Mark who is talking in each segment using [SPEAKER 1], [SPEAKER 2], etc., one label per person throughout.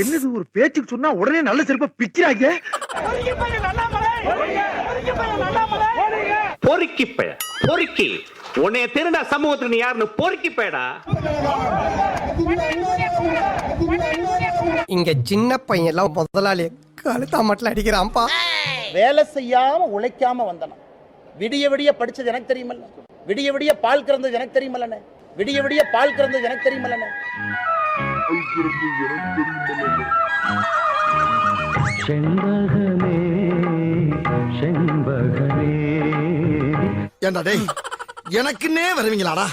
[SPEAKER 1] என்னது ஒரு பேச்சுக்கு சொன்னா உடனே நல்ல செருப்பா பிக்கிறாங்க
[SPEAKER 2] பொறுக்கி பெய பொறுக்கி. உன்னைய திருடா சமூகத்துக்கு நீ யாருன்னு பொறுக்கி பேடா
[SPEAKER 3] இங்க சின்ன பையன் எல்லாம் முதலாளி கழுத்தா மட்டும் அடிக்கிறான்ப்பா.
[SPEAKER 4] வேலை செய்யாம உழைக்காம வந்தனம் விடிய விடிய படிச்சது எனக்கு தெரியுமல்ல விடிய விடிய பால் கறந்தது எனக்கு தெரியுமல்லண்ணே. விடிய விடிய பால் கறந்தது எனக்கு தெரியுமல்லண்ணே.
[SPEAKER 1] ஏண்டா டேய் எனக்குன்னே வருவீங்களாடா?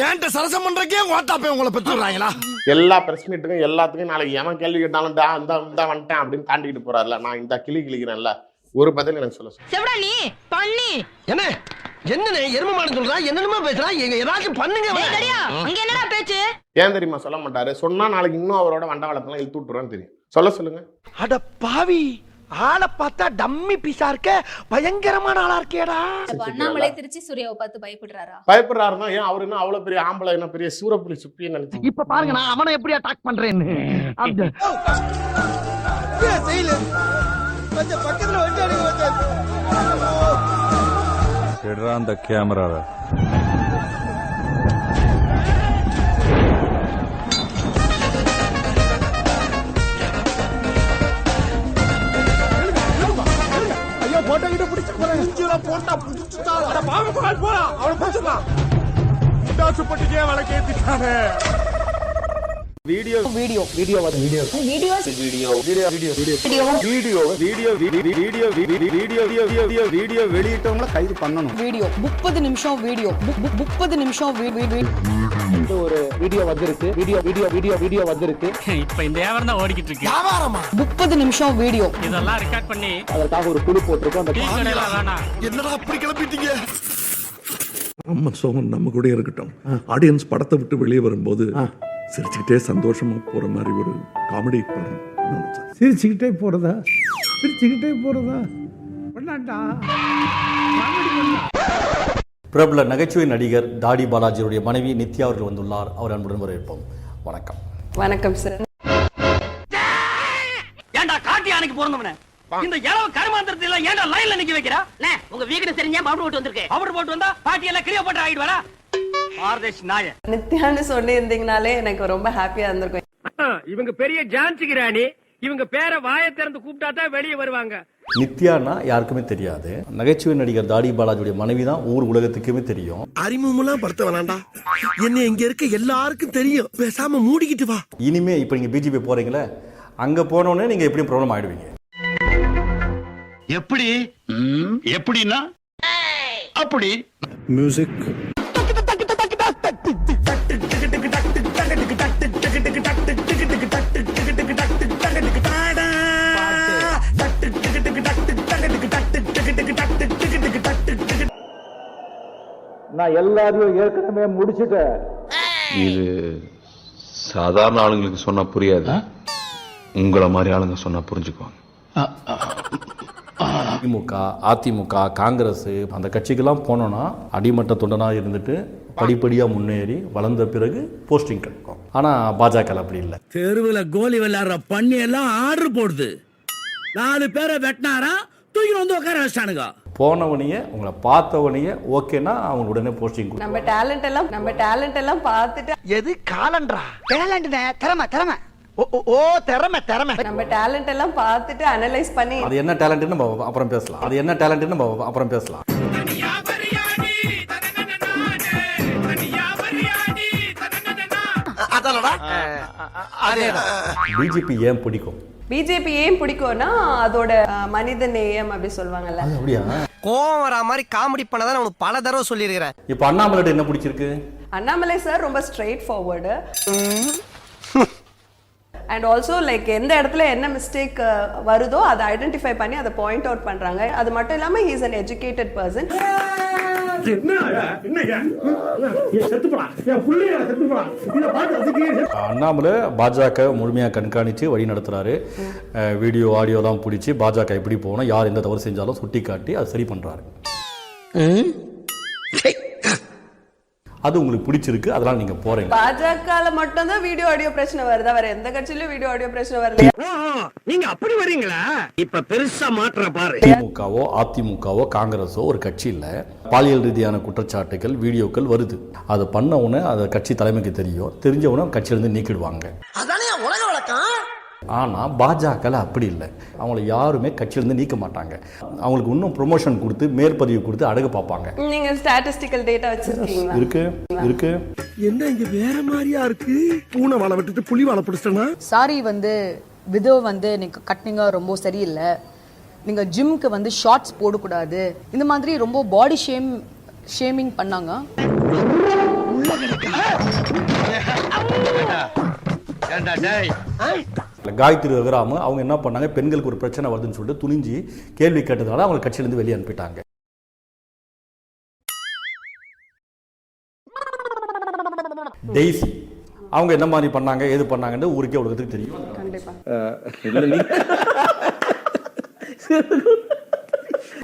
[SPEAKER 1] ஏன்ட்ட சரசம் பண்றக்கே ஓட்டாப்பே உங்களை பெற்று விடுறாங்களா?
[SPEAKER 5] எல்லா பிரஸ் மீட்டுக்கும் எல்லாத்துக்கும் நாளைக்கு எவன் கேள்வி கேட்டாலும் டா இந்த இந்த வந்துட்டேன் அப்படின்னு தாண்டிட்டு போறாருல நான் இந்த கிளி கிளிக்கிறேன்ல. ஒரு பதில் எனக்கு சொல்ல சொல்லு.
[SPEAKER 6] செவடா நீ பண்ணி
[SPEAKER 3] என்ன? என்னண்ணே எரும மாடு சொல்றா என்னென்னமோ பேசுறா எங்க ஏதாச்சும் பண்ணுங்க
[SPEAKER 6] அங்க என்னடா பேச்சு?
[SPEAKER 5] ஏன் தெரியுமா சொல்ல மாட்டாரு? சொன்னா நாளைக்கு இன்னும் அவரோட வண்டவாளத்தெல்லாம் இழுத்து விட்டுருவான்னு தெரியும். சொல்ல சொல்லுங்க.
[SPEAKER 1] அட பாவி ஆளை பார்த்தா டம்மி பீஸா இருக்க பயங்கரமான ஆளா இருக்கேடா.
[SPEAKER 7] அண்ணாமலை திருச்சி சூர்யாவை பார்த்து பயப்படுறாரா?
[SPEAKER 5] பயப்படுறாருன்னா ஏன் அவரு என்ன அவ்வளவு பெரிய ஆம்பளை என்ன பெரிய சூரப்புலி சுப்பின்னு நினைச்சு?
[SPEAKER 3] இப்ப பாருங்க நான் அவனை எப்படி அட்டாக் பண்றேன்னு.
[SPEAKER 1] பக்கத்துல வந்து
[SPEAKER 8] Sidra on the
[SPEAKER 1] camera. Photo கிட்ட பிடிச்சு போறேன். போட்டா பிடிச்சுட்டா. பாவம் போடா அவனை பிடிச்சிடலாம். முட்டாசு பட்டுக்கே வழக்கேத்திட்டானே. ஏத்திட்டானே
[SPEAKER 7] videos
[SPEAKER 5] video video video video video video video video video வெளியிட்டவங்கள கைது பண்ணணும்
[SPEAKER 7] வீடியோ முப்பது நிமிஷம் வீடியோ முப்பது நிமிஷம்
[SPEAKER 4] ஒரு வீடியோ வந்திருக்கு வீடியோ வீடியோ வீடியோ வீடியோ வந்திருக்கு
[SPEAKER 9] இப்ப இந்த வியாபாரம் தான் ஓடிக்கிட்டு இருக்கு
[SPEAKER 1] வியாபாரமா
[SPEAKER 7] முப்பது நிமிஷம் வீடியோ
[SPEAKER 9] இதெல்லாம் ரெக்கார்ட் பண்ணி
[SPEAKER 4] அதற்காக ஒரு குழு போட்டிருக்கோம் அந்த
[SPEAKER 1] என்னடா அப்படி கிளப்பிட்டீங்க
[SPEAKER 8] நம்ம சோகம் நம்ம கூட இருக்கட்டும் ஆடியன்ஸ் படத்தை விட்டு வெளியே வரும்போது சிரிச்சுக்கிட்டே சந்தோஷமா போற மாதிரி ஒரு காமெடி படம்.
[SPEAKER 10] சிரிச்சுக்கிட்டே போறதா? சிரிச்சுக்கிட்டே போறதா? பண்ணாண்டா?
[SPEAKER 11] பிரபல நகைச்சுவை நடிகர் தாடி பாலாஜியுடைய மனைவி நித்யா அவர்கள் வந்துள்ளார். அவர் அன்புடன் வரவேற்போம். வணக்கம்.
[SPEAKER 7] வணக்கம் சார்
[SPEAKER 9] ஏன்டா காட்டி யானைக்கு பிறந்தவன? இந்த இளவு கருமாந்திரத்தை எல்லாம் ஏன்டா லைன்ல நிக்க வைக்கிறா? உங்க வீக்கெண்ட் தெரிஞ்சா பவுடர் போட்டு வந்திருக்கேன் பவுடர் போட்டு வந்தா பாட்டி எல்லாம் கிளியோ போட்டு ஆயிடுவாரா பாரதேஷ் நாய
[SPEAKER 7] நித்யான்னு சொல்லியிருந்தீங்கனாலே எனக்கு ரொம்ப ஹாப்பியா இருந்திருக்கும்.
[SPEAKER 9] இவங்க பெரிய ஜான்சி ராணி. இவங்க பேரை வாயை திறந்து கூப்பிட்டா தான் வெளியே வருவாங்க.
[SPEAKER 11] நித்யானா யாருக்குமே தெரியாது. நகைச்சுவை நடிகர் தாடி பாலாஜியுடைய மனைவி தான் ஊர் உலகத்துக்குமே தெரியும்.
[SPEAKER 1] அறிமுகமெல்லாம் படுத்த வேணாண்டா என்ன இங்க இருக்க எல்லாருக்கும் தெரியும். பேசாம மூடிக்கிட்டு வா.
[SPEAKER 11] இனிமே இப்போ நீங்க பிஜேபி போறீங்களே அங்க போனோடனே நீங்க எப்படியும் ப்ராப்ளம் ஆயிடுவீங்க.
[SPEAKER 2] எப்படி? எப்படின்னா? அப்படி.
[SPEAKER 8] மியூசிக்
[SPEAKER 4] நான் எல்லாரையும் ஏற்கனவே முடிச்சுட்டேன்.
[SPEAKER 8] இது சாதாரண ஆளுங்களுக்கு சொன்னா புரியாது. உங்களை மாதிரி ஆளுங்க சொன்னா புரிஞ்சுக்குவாங்க
[SPEAKER 11] திமுக அதிமுக காங்கிரஸ் அந்த கட்சிக்கெல்லாம் போனோம்னா அடிமட்ட தொண்டனாக இருந்துட்டு படிப்படியாக முன்னேறி வளர்ந்த பிறகு போஸ்டிங் கிடைக்கும். ஆனால் பாஜக அப்படி இல்லை.
[SPEAKER 10] தெருவுல கோலி விளையாடுற பண்ணி எல்லாம் ஆர்டர் போடுது. நாலு பேரை வெட்டினாரா தூக்கி வந்து உட்கார வச்சானுங்க
[SPEAKER 11] போனவனையே உங்களை பார்த்தவனையே ஓகேனா அவங்க உடனே போஸ்டிங்
[SPEAKER 7] நம்ம டேலண்ட் எல்லாம் நம்ம டேலண்ட் எல்லாம் பார்த்துட்டு
[SPEAKER 1] எது காலண்டரா டேலண்ட்னே திறமை திறமை. ஓ திறமை திறமை.
[SPEAKER 7] நம்ம டேலண்ட் எல்லாம் பார்த்துட்டு அனலைஸ் பண்ணி
[SPEAKER 11] அது என்ன டேலண்ட்னு நம்ம அப்புறம் பேசலாம். அது என்ன டேலண்ட்னு நம்ம அப்புறம் பேசலாம்.
[SPEAKER 1] அதானடா அதேடா
[SPEAKER 11] பிஜேபி ஏன் பிடிக்கும்?
[SPEAKER 7] பிஜேபி ஏன் பிடிக்கும்னா அதோட மனித நேயம் அப்படி சொல்லுவாங்கல்ல.
[SPEAKER 11] அது அப்படியா?
[SPEAKER 3] கோவம் வரா மாதிரி காமெடி பண்ணதான் உனக்கு பல தடவை சொல்லியிருக்கிறேன்.
[SPEAKER 11] இப்போ அண்ணாமலைட்ட என்ன பிடிச்சிருக்கு?
[SPEAKER 7] அண்ணாமலை சார் ரொம்ப straight forward and also like எந்த இடத்துல என்ன மிஸ்டேக் வருதோ அதை ஐடென்டிஃபை பண்ணி அதை பாயிண்ட் அவுட் பண்றாங்க. அது மட்டும் இல்லாம he's an educated person
[SPEAKER 11] Annamalai பாஜக முழுமையாக கண்காணித்து வழி நடத்துறாரு. அஹ் வீடியோ ஆடியோலாம் பிடிச்சி பாஜக எப்படி போகணும் யார் எந்த தவறு செஞ்சாலும் சுட்டி காட்டி அதை சரி பண்றாரு. அது உங்களுக்கு பிடிச்சிருக்கு அதனால நீங்க போறீங்க.
[SPEAKER 7] பாஜகல மட்டும் தான் வீடியோ ஆடியோ பிரச்சனை வருதா? வேற எந்த கட்சியிலயும் வீடியோ ஆடியோ பிரச்சனை வரல
[SPEAKER 9] நீங்க அப்படி வரீங்களா? இப்ப பெருசா மாற்ற பாரு.
[SPEAKER 11] திமுகவோ அதிமுகவோ காங்கிரஸோ ஒரு கட்சியில் பாலியல் ரீதியான குற்றச்சாட்டுகள் வீடியோக்கள் வருது. அதை பண்ண உடனே அதை கட்சி தலைமைக்கு தெரியும். தெரிஞ்ச உடனே கட்சியிலேருந்து நீக்கிடுவாங்க.
[SPEAKER 3] அதானே உலக வழக்கம்?
[SPEAKER 11] ஆனால் பாஜகவில் அப்படி இல்லை. அவங்கள யாருமே கட்சியிலேருந்து நீக்க மாட்டாங்க. அவங்களுக்கு இன்னும் ப்ரொமோஷன் கொடுத்து மேற்பதிவு கொடுத்து அடகு பார்ப்பாங்க.
[SPEAKER 7] நீங்க ஸ்டாட்டிஸ்டிக்கல் டேட்டா வச்சிருக்கீங்களா?
[SPEAKER 11] இருக்கு இருக்கு.
[SPEAKER 3] என்ன இங்க வேற மாதிரியா இருக்கு? பூனை வாழை விட்டுட்டு புலி வாழை பிடிச்சிட்டனா
[SPEAKER 6] சாரி வந்து விதோ வந்து நீங்க கட்டினீங்க ரொம்ப சரியில்லை. நீங்க ஜிம்க்கு வந்து ஷார்ட்ஸ் போடக்கூடாது. இந்த மாதிரி ரொம்ப பாடி ஷேம் ஷேமிங் பண்ணாங்க.
[SPEAKER 11] காயத்ரி ரகுராம அவங்க என்ன பண்ணாங்க? பெண்களுக்கு ஒரு பிரச்சனை வருதுன்னு சொல்லிட்டு துணிஞ்சு கேள்வி கேட்டதுனால அவங்க கட்சியிலேருந்து வெளியே அனுப்பிட்டாங்க. டெய்ஸி அவங்க என்ன மாதிரி பண்ணாங்க? ஏது பண்ணாங்கன்னு ஊருக்கே உலகத்துக்கு தெரியும்.
[SPEAKER 7] கண்டிப்பா.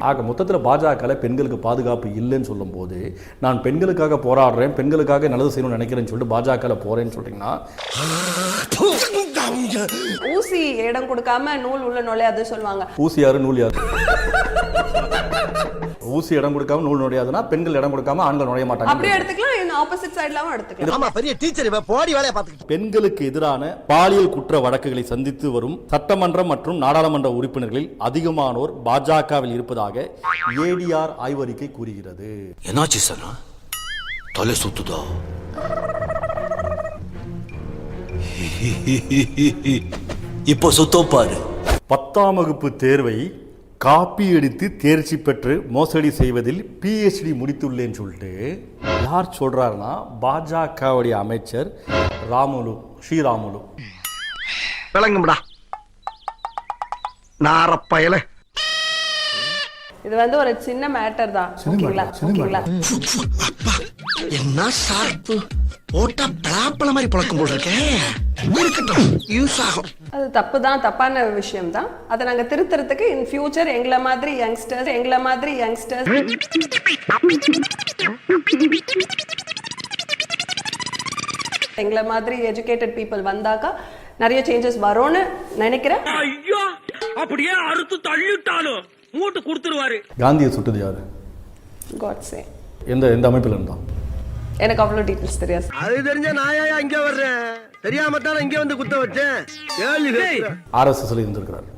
[SPEAKER 11] ஆக மொத்தத்தில் பாஜகவில் பெண்களுக்கு பாதுகாப்பு இல்லைன்னு சொல்லும்போது நான் பெண்களுக்காக போராடுறேன் பெண்களுக்காக நல்லது செய்யணும்னு நினைக்கிறேன்னு சொல்லிட்டு பாஜகவில் போறேன்னு சொல்றீங்கன்னா
[SPEAKER 7] ஊசி இடம் கொடுக்காம நூல் உள்ள நுழையாது சொல்லுவாங்க.
[SPEAKER 11] ஊசி யாரு? நூல் யாரு? ஊசி இடம் கொடுக்காம நூல் நுழையாதுன்னா பெண்கள் இடம் கொடுக்காம ஆண்கள் நுழைய மாட்டாங்க.
[SPEAKER 7] அப்படியே எடுத்துக்கலாம் ஆப்போசிட் சைட்லாவும் எடுத்துக்கலாம்.
[SPEAKER 3] ஆமா பெரிய டீச்சர் இவ போடி வேலைய பாத்துக்கிட்டு
[SPEAKER 11] பெண்களுக்கு எதிரான பாலியல் குற்ற வழக்குகளை சந்தித்து வரும் சட்டமன்றம் மற்றும் நாடாளுமன்ற உறுப்பினர்களில் அதிகமானோர் பாஜகவில் இருப்பதாக ஏடிஆர் ஆய்வறிக்கை கூறுகிறது.
[SPEAKER 10] என்னாச்சு சனா? தலை சுத்துதா? இப்போ சுத்தோ பாரு.
[SPEAKER 11] பத்தாம் வகுப்பு தேர்வை காப்பி அடித்து தேர்ச்சி பெற்று மோசடி செய்வதில் பிஹெச்டி முடித்துள்ளேன்னு சொல்லிட்டு யார் சொல்றாருன்னா பாஜகவுடைய அமைச்சர் ராமுலு ஸ்ரீராமுலு.
[SPEAKER 3] விளங்கும்டா. நாரப்பயல.
[SPEAKER 7] இது வந்து ஒரு சின்ன மேட்டர் தான். ஓகேங்களா? ஓகேங்களா?
[SPEAKER 3] என்ன ஷார்ப்பு போட்டா பலாப்பழ மாதிரி பழக்கம் போல் இருக்கேன் இருக்கட்டும்? யூஸ் ஆகும்.
[SPEAKER 7] அது தப்பு தான் தப்பான விஷயம் தான் அதை நாங்க திருத்துறதுக்கு இன் ஃபியூச்சர் எங்களை மாதிரி யங்ஸ்டர்ஸ் எங்களை மாதிரி யங்ஸ்டர்ஸ் எங்களை மாதிரி எஜுகேட்டட் பீப்புள் வந்தாக்கா நிறைய சேஞ்சஸ் வரும்னு நினைக்கிறேன்.
[SPEAKER 9] ஐயோ! அப்படியே அறுத்து தள்ளிட்டாலும் மூட்டு கொடுத்துருவாரு.
[SPEAKER 11] காந்தியை சுட்டது யாரு?
[SPEAKER 7] காட்ஸே
[SPEAKER 11] எந்த எந்த அமைப்பில் இருந்தான்?
[SPEAKER 7] எனக்கு அவ்வளோ டீட்டெயில்ஸ் தெரியாது.
[SPEAKER 3] அது தெரிஞ்ச நாயா இங்க வர்றேன்? தெரியாம தான் இங்க வந்து குத்த வச்சேன்.
[SPEAKER 11] ஆர்எஸ்எஸ்ல இருந்திருக்கிறார்.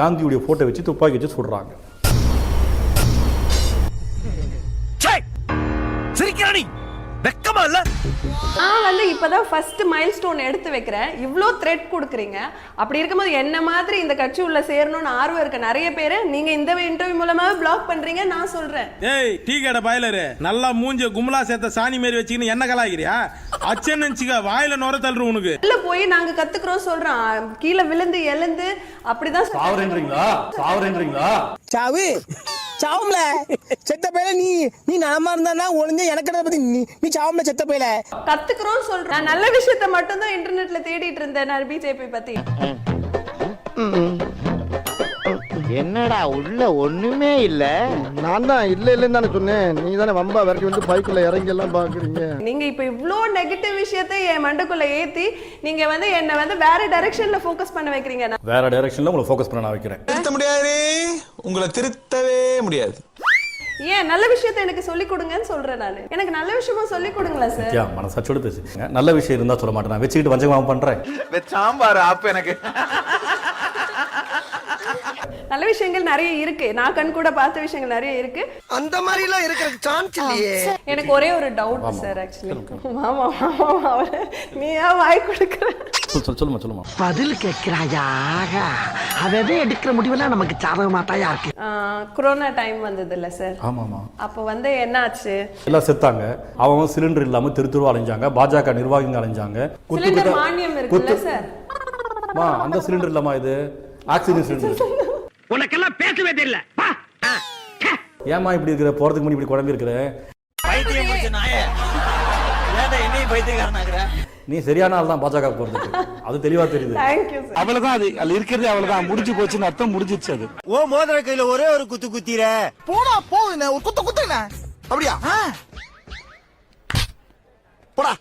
[SPEAKER 11] காந்தியுடைய போட்டோ வச்சு துப்பாக்கி வச்சு சுடுறாங்க.
[SPEAKER 10] சிரிக்கிறானி இல்ல
[SPEAKER 7] நான் வந்து இப்பதான் ஃபர்ஸ்ட் மைல் ஸ்டோன் எடுத்து வைக்கிறேன். இவ்ளோ த்ரெட் கொடுக்குறீங்க. அப்படி இருக்கும்போது என்ன மாதிரி இந்த கட்சி உள்ள சேரணும்னு ஆர்வம் இருக்க நிறைய பேரை நீங்க இந்த இன்டர்வியூ மூலமாவே பிளாக் பண்றீங்க நான் சொல்றேன்.
[SPEAKER 1] ஏய் டீ கடை பாய்லரு நல்லா மூஞ்ச கும்பலா சேர்த்த சாணி மாரி வச்சுக்கின்னு என்ன கலாய்க்கிறியா? அச்சன் நினைச்சுக்க வாயில நுர தள்ளுற உனக்கு.
[SPEAKER 7] உள்ள போய் நாங்க கத்துக்கிறோம் சொல்றோம். கீழே விழுந்து எழுந்து அப்படிதான்.
[SPEAKER 11] சாவரேன்றீங்களா சாவரேன்றீங்களா
[SPEAKER 3] சாவு. சாவும்ல. செத்த பையல நீ நீ நாம இருந்தா ஒளிஞ்ச எனக்கு பத்தி நீ நீ சாவும்ல செத்த பையல
[SPEAKER 7] கத்துக்கிறோம் சொல்றேன் நான் நல்ல விஷயத்த மட்டும் தான் இன்டர்நெட்ல தேடிட்டு இருந்தேன் நான் பிஜேபி பத்தி.
[SPEAKER 4] என்னடா உள்ள ஒண்ணுமே இல்ல.
[SPEAKER 3] நான் தான் இல்ல இல்லன்னு தானே சொன்னேன். நீ தானே வம்பா விரட்டி வந்து பைக்குள்ள இறங்கி எல்லாம் பாக்குறீங்க.
[SPEAKER 7] நீங்க இப்ப இவ்ளோ நெகட்டிவ் விஷயத்தை என் மண்டைக்குள்ள ஏத்தி நீங்க வந்து என்ன வந்து வேற டைரக்ஷன்ல ஃபோக்கஸ் பண்ண வைக்கிறீங்க. நான்
[SPEAKER 11] வேற டைரக்ஷன்ல உங்களை ஃபோக்கஸ் பண்ண நான் வைக்கிறேன்.
[SPEAKER 1] திருத்த முடியாது. உங்களை திருத்தவே முடியாது.
[SPEAKER 7] ஏன் நல்ல விஷயத்தை எனக்கு சொல்லி கொடுங்கன்னு சொல்றேன் நான். எனக்கு நல்ல விஷயமா சொல்லி கொடுங்களேன் சார்
[SPEAKER 11] யா மனசாட்சியோட பேசுங்க. நல்ல விஷயம் இருந்தா சொல்ல மாட்டேன். நான் வச்சுக்கிட்டு வஞ்சகமா பண்றேன்.
[SPEAKER 1] சாம்பார் அப்ப எனக்கு.
[SPEAKER 7] நல்ல விஷயங்கள் நிறைய இருக்கு. நான் கண் கூட பார்த்த விஷயங்கள் நிறைய இருக்கு.
[SPEAKER 3] அந்த மாதிரி எல்லாம் இருக்கிறதுக்கு சான்ஸ் இல்லையே.
[SPEAKER 7] எனக்கு ஒரே ஒரு டவுட் சார் ஆக்சுவலி ஆமா ஆமா அவரு நீ ஏன் வாய் கொடுக்குற?
[SPEAKER 11] சொல் சொல் சொல்லுமா சொல்லுமா.
[SPEAKER 3] பதில் கேட்கிறாயா அதவே எடுக்கிற முடிவெல்லாம் நமக்கு சாதகமா தாயா இருக்கு
[SPEAKER 7] கொரோனா டைம் வந்தது இல்ல சார்
[SPEAKER 11] ஆமா ஆமா
[SPEAKER 7] அப்போ வந்து என்னாச்சு?
[SPEAKER 11] எல்லாம் செத்தாங்க. அவன் சிலிண்டர் இல்லாம தெரு தெருவா அலைஞ்சாங்க. பாஜக நிர்வாகிகள் அலைஞ்சாங்க. குத்து
[SPEAKER 7] மானியம் இருக்குல்ல சார்
[SPEAKER 11] அந்த சிலிண்டர் இல்லம்மா இது. ஆக்சிஜன் சிலிண்டர்
[SPEAKER 9] உனக்கெல்லாம் பேசவே தெரியல.
[SPEAKER 11] ஏமா இப்படி இருக்கிற? போறதுக்கு முன்னாடி இப்படி குழம்பு நீ சரியான ஆள் தான் பாஜக போறது அது தெளிவா தெரியுது.
[SPEAKER 1] அவ்வளவுதான் அது. அது இருக்கிறது அவ்வளவுதான் முடிஞ்சு போச்சுன்னு அர்த்தம் முடிஞ்சிச்சு அது.
[SPEAKER 3] ஓ மோதிர கையில ஒரே ஒரு குத்து குத்திர. போடா போகுது ஒரு குத்து குத்துன. அப்படியா? போடா.